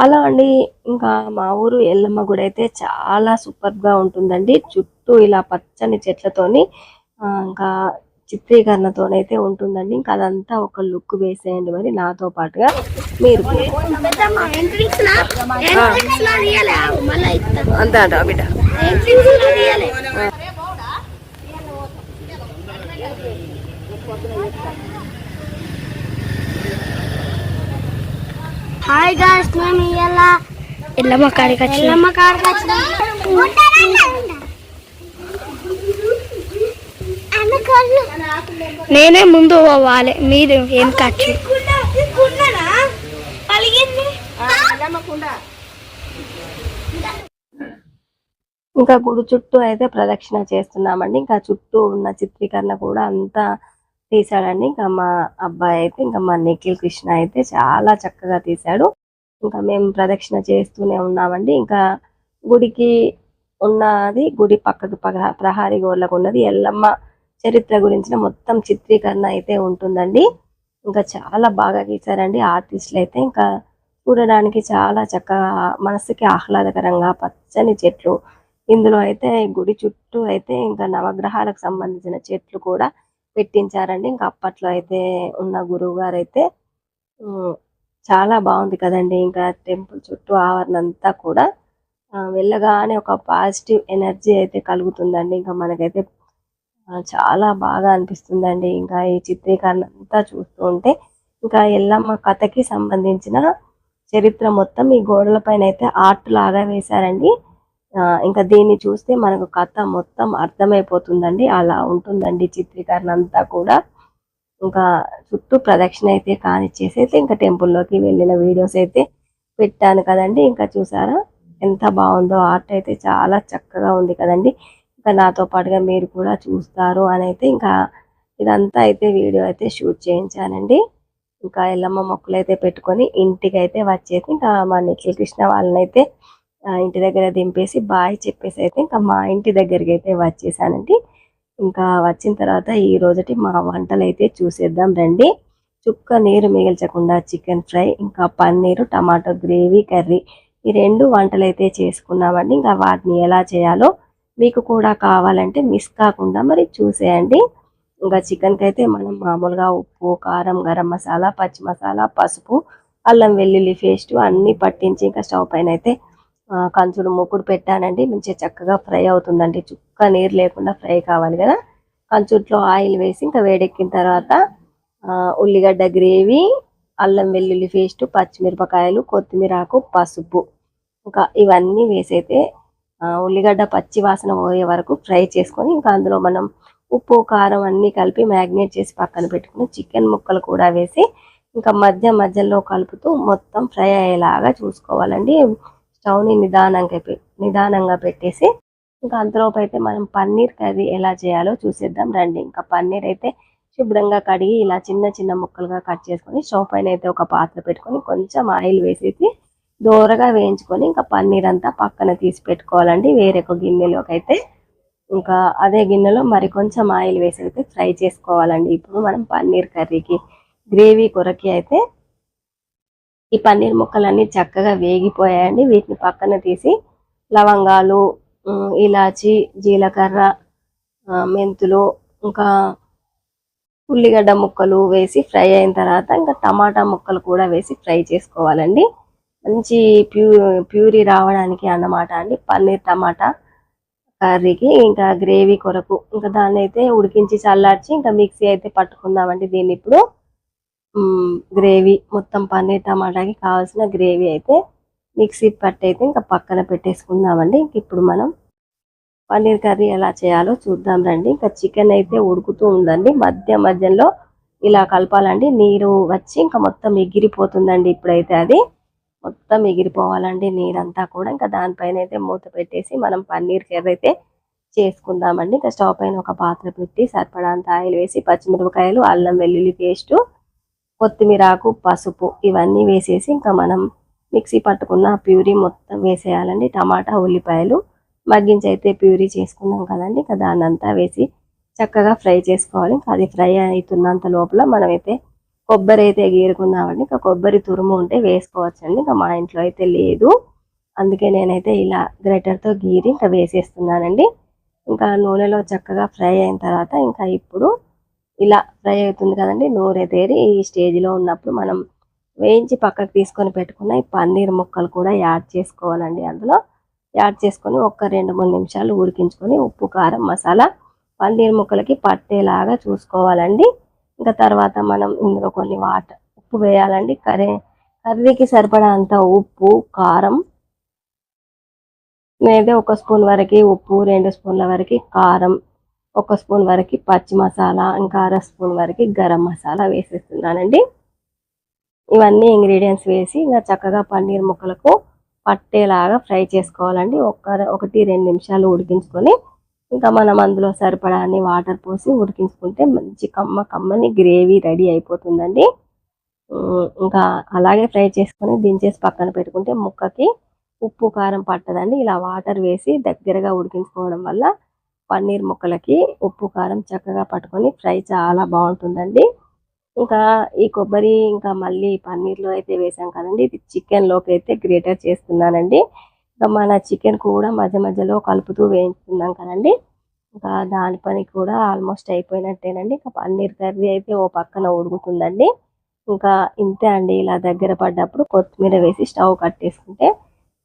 అలా అండి. ఇంకా మా ఊరు ఎల్లమ్మ గుడి అయితే చాలా సూపర్గా ఉంటుందండి. చుట్టూ ఇలా పచ్చని చెట్లతోని ఇంకా చిత్రీకరణతోనైతే ఉంటుందండి. ఇంకా అదంతా ఒక లుక్ వేసేయండి మరి నాతో పాటుగా. మీరు హాయ్ గాయ్స్ మేము ఇవాళ ఎల్లమ్మ కాడికి వచ్చి ఎల్లమ్మ కాడికి వచ్చినాం నేనే ముందు పోవాలి. మీరు ఏం ఖర్చు? ఇంకా గుడి చుట్టూ అయితే ప్రదక్షిణ చేస్తున్నామండి. ఇంకా చుట్టూ ఉన్న చిత్రీకరణ కూడా అంతా తీసాడండి ఇంకా మా అబ్బాయి అయితే ఇంకా మా నిఖిల్ కృష్ణ అయితే చాలా చక్కగా తీశాడు. ఇంకా మేము ప్రదక్షిణ చేస్తూనే ఉన్నామండి. ఇంకా గుడికి ఉన్నది గుడి పక్కకు ప్రహారీ గోడలకు ఉన్నది ఎల్లమ్మ చరిత్ర గురించిన మొత్తం చిత్రీకరణ అయితే ఉంటుందండి. ఇంకా చాలా బాగా గీశారండి ఆర్టిస్టులు అయితే ఇంకా చూడడానికి చాలా చక్కగా మనసుకి ఆహ్లాదకరంగా పచ్చని చెట్లు. ఇందులో అయితే గుడి చుట్టూ అయితే ఇంకా నవగ్రహాలకు సంబంధించిన చెట్లు కూడా పెట్టించారండి. ఇంకా అప్పట్లో అయితే ఉన్న గురువు గారు అయితే చాలా బాగుంది కదండి. ఇంకా టెంపుల్ చుట్టూ ఆవరణ అంతా కూడా వెళ్ళగానే ఒక పాజిటివ్ ఎనర్జీ అయితే కలుగుతుందండి. ఇంకా మనకైతే చాలా బాగా అనిపిస్తుందండి. ఇంకా ఈ చిత్రీకరణ అంతా చూస్తూ ఉంటే ఇంకా ఎల్లమ్మ కథకి సంబంధించిన చరిత్ర మొత్తం ఈ గోడల పైన అయితే ఆర్ట్ లాగా వేశారండి. ఇంకా దీన్ని చూస్తే మనకు కథ మొత్తం అర్థమైపోతుందండి. అలా ఉంటుందండి చిత్రీకరణ అంతా కూడా. ఇంకా చుట్టూ ప్రదక్షిణ అయితే కానిచ్చేసి అయితే ఇంకా టెంపుల్లోకి వెళ్ళిన వీడియోస్ అయితే పెట్టాను కదండి. ఇంకా చూసారా? ఎంత బాగుందో. ఆర్ట్ అయితే చాలా చక్కగా ఉంది కదండి. ఇంకా నాతో పాటుగా మీరు కూడా చూస్తారు అని అయితే ఇంకా ఇదంతా అయితే వీడియో అయితే షూట్ చేయించానండి. ఇంకా ఎల్లమ్మ మొక్కలు అయితే పెట్టుకొని ఇంటికి అయితే వచ్చేసి ఇంకా మా నిఖిల్ కృష్ణ వాళ్ళని అయితే ఇంటి దగ్గర దింపేసి బాయ్ చెప్పేసి అయితే ఇంకా మా ఇంటి దగ్గరికి అయితే వచ్చేసానండి. ఇంకా వచ్చిన తర్వాత ఈ రోజుటి మా వంటలు అయితే చూసేద్దాం రండి. చుక్క నీరు మిగిల్చకుండా చికెన్ ఫ్రై ఇంకా పన్నీరు టమాటో గ్రేవీ కర్రీ ఈ రెండు వంటలు అయితే చేసుకున్నామండి. ఇంకా వాటిని ఎలా చేయాలో మీకు కూడా కావాలంటే మిస్ కాకుండా మరి చూసేయండి. ఇంకా చికెన్కి అయితే మనం మామూలుగా ఉప్పు కారం గరం మసాలా పచ్చి మసాలా పసుపు అల్లం వెల్లుల్లి పేస్ట్ అన్నీ పట్టించి ఇంకా స్టవ్ పైన అయితే కంచుడు మూకుడు పెట్టానండి. మంచిగా చక్కగా ఫ్రై అవుతుందండి. చుక్క నీరు లేకుండా ఫ్రై కావాలి కదా. కంచుట్లో ఆయిల్ వేసి ఇంకా వేడెక్కిన తర్వాత ఉల్లిగడ్డ గ్రేవీ అల్లం వెల్లుల్లి పేస్ట్ పచ్చిమిరపకాయలు కొత్తిమీర ఆకు పసుపు. ఇంకా ఇవన్నీ వేసైతే ఉల్లిగడ్డ పచ్చి వాసన పోయే వరకు ఫ్రై చేసుకొని ఇంకా అందులో మనం ఉప్పు కారం అన్నీ కలిపి మ్యాగ్నేట్ చేసి పక్కన పెట్టుకుని చికెన్ ముక్కలు కూడా వేసి ఇంకా మధ్య మధ్యలో కలుపుతూ మొత్తం ఫ్రై అయ్యేలాగా చూసుకోవాలండి. స్టవ్ని నిదానంగా పె- నిదానంగా పెట్టేసి ఇంకా అంతలోపు అయితే మనం పన్నీర్ కర్రీ ఎలా చేయాలో చూసేద్దాం రండి. ఇంకా పన్నీర్ అయితే శుభ్రంగా కడిగి ఇలా చిన్న చిన్న ముక్కలుగా కట్ చేసుకొని స్టవ్ పైన అయితే ఒక పాత్ర పెట్టుకొని కొంచెం ఆయిల్ వేసేసి దోరగా వేయించుకొని ఇంకా పన్నీర్ అంతా పక్కన తీసి పెట్టుకోవాలండి. వేరే ఒక గిన్నెలోకి అయితే ఇంకా అదే గిన్నెలో మరి కొంచెం ఆయిల్ వేసి అయితే ఫ్రై చేసుకోవాలండి. ఇప్పుడు మనం పన్నీర్ కర్రీకి గ్రేవీ కొరకి అయితే ఈ పన్నీర్ ముక్కలన్నీ చక్కగా వేగిపోయాయండి. వీటిని పక్కన తీసి లవంగాలు ఇలాచి జీలకర్ర మెంతులు ఇంకా ఉల్లిగడ్డ ముక్కలు వేసి ఫ్రై అయిన తర్వాత ఇంకా టమాటా ముక్కలు కూడా వేసి ఫ్రై చేసుకోవాలండి. మంచి ప్యూ ప్యూరీ రావడానికి అన్నమాట అండి పన్నీర్ టమాటా కర్రీకి. ఇంకా గ్రేవీ కొరకు ఇంకా దాన్ని అయితే ఉడికించి చల్లార్చి ఇంకా మిక్సీ అయితే పట్టుకుందామండి దీన్ని ఇప్పుడు. గ్రేవీ మొత్తం పన్నీర్ టమాటాకి కావాల్సిన గ్రేవీ అయితే మిక్సీ పట్టి అయితే ఇంకా పక్కన పెట్టేసుకుందామండి. ఇంక ఇప్పుడు మనం పన్నీర్ కర్రీ ఎలా చేయాలో చూద్దాం రండి. ఇంకా చికెన్ అయితే ఉడుకుతూ ఉందండి. మధ్య మధ్యలో ఇలా కలపాలండి. నీరు వచ్చి ఇంకా మొత్తం ఎగిరిపోతుందండి ఇప్పుడైతే అది. మొత్తం ఎగిరిపోవాలండి నీరంతా కూడా. ఇంకా దానిపైన అయితే మూత పెట్టేసి మనం పన్నీర్ కర్రీ అయితే చేసుకుందామండి. ఇంకా స్టవ్ పైన ఒక పాత్ర పెట్టి సరిపడాంత ఆయిల్ వేసి పచ్చిమిరపకాయలు అల్లం వెల్లుల్లి పేస్ట్ కొత్తిమీర ఆకు పసుపు ఇవన్నీ వేసేసి ఇంకా మనం మిక్సీ పట్టుకున్న ప్యూరీ మొత్తం వేసేయాలండి. టమాటా ఉల్లిపాయలు మగ్గించి అయితే ప్యూరీ చేసుకున్నాం కదండి. ఇంకా దాన్ని అంతా వేసి చక్కగా ఫ్రై చేసుకోవాలి. ఇంకా అది ఫ్రై అవుతున్నంత లోపల మనమైతే కొబ్బరి అయితే గీరుకున్నామండి ఇంకా కొబ్బరి తురుము ఉంటే వేసుకోవచ్చండి. ఇంకా మా ఇంట్లో అయితే లేదు. అందుకే నేనైతే ఇలా గ్రైటర్తో గీరి ఇంకా వేసేస్తున్నానండి. ఇంకా నూనెలో చక్కగా ఫ్రై అయిన తర్వాత ఇంకా ఇప్పుడు ఇలా ఫ్రై అవుతుంది కదండి. నూనె తేరి ఈ స్టేజ్లో ఉన్నప్పుడు మనం వేయించి పక్కకు తీసుకొని పెట్టుకున్న ఈ పన్నీర్ ముక్కలు కూడా యాడ్ చేసుకోవాలండి. అందులో యాడ్ చేసుకొని ఒక రెండు మూడు నిమిషాలు ఉడికించుకొని ఉప్పు కారం మసాలా పన్నీర్ ముక్కలకి పట్టేలాగా చూసుకోవాలండి. ఇంకా తర్వాత మనం ఇందులో కొన్ని వాటర్ ఉప్పు వేయాలండి. కర్రీ కర్రీకి సరిపడా అంత ఉప్పు కారం నేనైతే ఒక స్పూన్ వరకు ఉప్పు రెండు స్పూన్ల వరకు కారం ఒక స్పూన్ వరకు పచ్చి మసాలా ఇంకా అర స్పూన్ వరకు గరం మసాలా వేసేస్తున్నానండి. ఇవన్నీ ఇంగ్రీడియంట్స్ వేసి ఇంకా చక్కగా పన్నీర్ ముక్కలకు పట్టేలాగా ఫ్రై చేసుకోవాలండి. ఒక ఒకటి రెండు నిమిషాలు ఉడికించుకొని ఇంకా మనం అందులో సరిపడా అన్ని వాటర్ పోసి ఉడికించుకుంటే మంచి కమ్మ కమ్మని గ్రేవీ రెడీ అయిపోతుందండి. ఇంకా అలాగే ఫ్రై చేసుకొని దించేసి పక్కన పెట్టుకుంటే ముక్కకి ఉప్పు కారం పట్టదండి. ఇలా వాటర్ వేసి దగ్గరగా ఉడికించుకోవడం వల్ల పన్నీర్ ముక్కలకి ఉప్పు కారం చక్కగా పట్టుకొని ఫ్రై చాలా బాగుంటుందండి. ఇంకా ఈ కొబ్బరి ఇంకా మళ్ళీ పన్నీర్లో అయితే వేసాం కదండి. ఇది చికెన్లోకి అయితే గ్రేటర్ చేస్తున్నానండి. ఇంకా మన చికెన్ కూడా మధ్య మధ్యలో కలుపుతూ వేయించుకున్నాం కదండి. ఇంకా దాని పని కూడా ఆల్మోస్ట్ అయిపోయినట్టేనండి. ఇంకా పన్నీర్ కర్రీ అయితే ఓ పక్కన ఉడుకుతుందండి. ఇంకా ఇంతే అండి. ఇలా దగ్గర పడ్డప్పుడు కొత్తిమీర వేసి స్టవ్ కట్టేసుకుంటే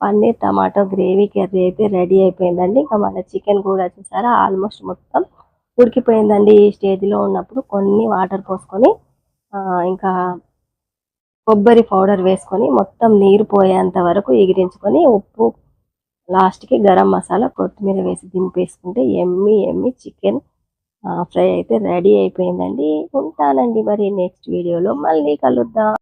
పన్నీర్ టమాటో గ్రేవీ కర్రీ అయితే రెడీ అయిపోయిందండి. ఇంకా మన చికెన్ కూడా చూసారా ఆల్మోస్ట్ మొత్తం ఉడికిపోయిందండి ఈ స్టేజ్లో ఉన్నప్పుడు. కొన్ని వాటర్ పోసుకొని ఇంకా కొబ్బరి పౌడర్ వేసుకొని మొత్తం నీరు పోయేంత వరకు ఎగిరించుకొని ఉప్పు లాస్ట్కి గరం మసాలా కొత్తిమీర వేసి దింపేసుకుంటే ఎమ్మి ఎమ్మి చికెన్ ఫ్రై అయితే రెడీ అయిపోయిందండి. ఉంటానండి మరి నెక్స్ట్ వీడియోలో. మళ్ళీ కలుద్దాం.